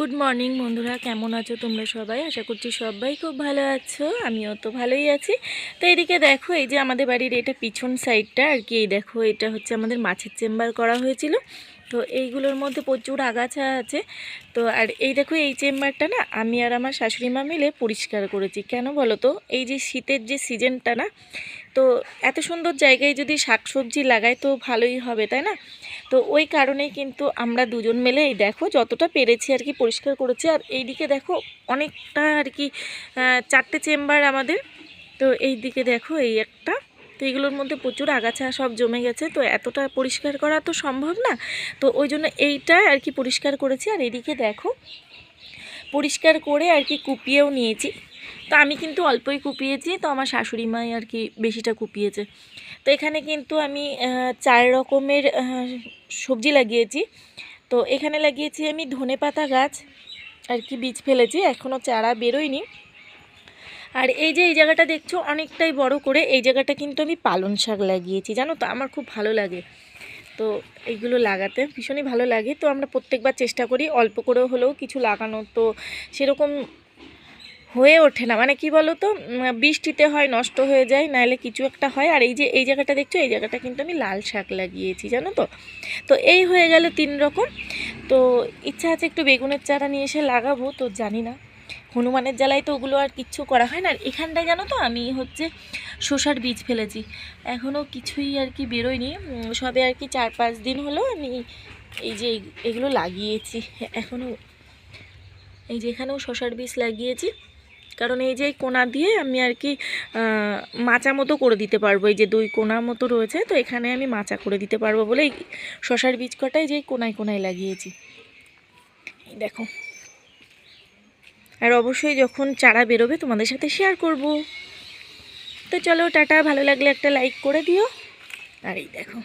Good morning বন্ধুরা। কেমন আছো তোমরা সবাই? আশা করছি সবাই খুব ভালো আছো। আমিও তো ভালোই আছি। তো এদিকে দেখো, এই যে আমাদের বাড়ির এটা পিছন সাইডটা, আর কি, এই দেখো, এটা হচ্ছে আমাদের মাছের চেম্বার করা হয়েছিল। তো এইগুলোর মধ্যে প্রচুর আগাছা আছে। তো আর এই দেখো, এই চেম্বারটা না, আমি আর আমার শাশুড়ি মা মিলে পরিষ্কার করেছি। কেন বলো তো? এই যে শীতের যে সিজনটা না, তো এত সুন্দর জায়গায় যদি শাকসবজি লাগায় তো ভালোই হবে, তাই না? তো ওই কারণেই কিন্তু আমরা দুজন মিলে এই দেখো যতটা পেরেছি আর কি পরিষ্কার করেছি। আর এইদিকে দেখো অনেকটা আর কি চারটে চেম্বার আমাদের। তো এই দিকে দেখো এই একটা। তো এগুলোর মধ্যে প্রচুর আগাছা সব জমে গেছে। তো এতটা পরিষ্কার করা তো সম্ভব না। তো ওই জন্য এইটা আর কি পরিষ্কার করেছি। আর এদিকে দেখো পরিষ্কার করে আর কি কুপিয়েও নিয়েছি। তো আমি কিন্তু অল্পই কুপিয়েছি, তো আমার শাশুড়ি মাই আর কি বেশিটা কুপিয়েছে। তো এখানে কিন্তু আমি চার রকমের সবজি লাগিয়েছি। তো এখানে লাগিয়েছি আমি ধনেপাতা গাছ আর কি বীজ ফেলেছি এখনও চারা বেরোয়নি। আর এই যে এই জায়গাটা দেখছ অনেকটাই বড় করে, এই জায়গাটা কিন্তু আমি পালং শাক লাগিয়েছি, জানো তো? আমার খুব ভালো লাগে। তো এইগুলো লাগাতে ভীষণই ভালো লাগে। তো আমরা প্রত্যেকবার চেষ্টা করি, অল্প করে হলেও কিছু লাগানো তো সেরকম হয়ে ওঠে না। মানে কি বলো তো বৃষ্টিতে হয়, নষ্ট হয়ে যায় নাহলে কিছু একটা হয়। আর এই যে, এই জায়গাটা দেখছ? এই জায়গাটা কিন্তু আমি লাল শাক লাগিয়েছি, জানো তো? তো এই হয়ে গেল তিন রকম। তো ইচ্ছা আছে একটু বেগুনের চারা নিয়ে এসে লাগাবো, তো জানি না। হনুমানের জ্বালায় তো ওগুলো আর কিচ্ছু করা হয় না। আর এখানটায় জানো তো, আমি হচ্ছে শসার বীজ ফেলেছি। এখনও কিছুই আর কি বেরোয়নি। সবে আর কি চার পাঁচ দিন হলো আমি এই যে এগুলো লাগিয়েছি। এখনও এই যে এখানেও শসার বীজ লাগিয়েছি। কারণ এই যে কোনা দিয়ে আমি আর কি মাচা মতো করে দিতে পারব। এই যে দুই কোনা মতো রয়েছে, তো এখানে আমি মাচা করে দিতে পারব বলে এই শসার বীজ কটাই যে কোনায় কোনায় লাগিয়েছি। এই দেখো। আর অবশ্যই যখন চারা বেরোবে তোমাদের সাথে শেয়ার করব। তো চলো, টাটা। ভালো লাগলে একটা লাইক করে দিও। আর এই দেখো।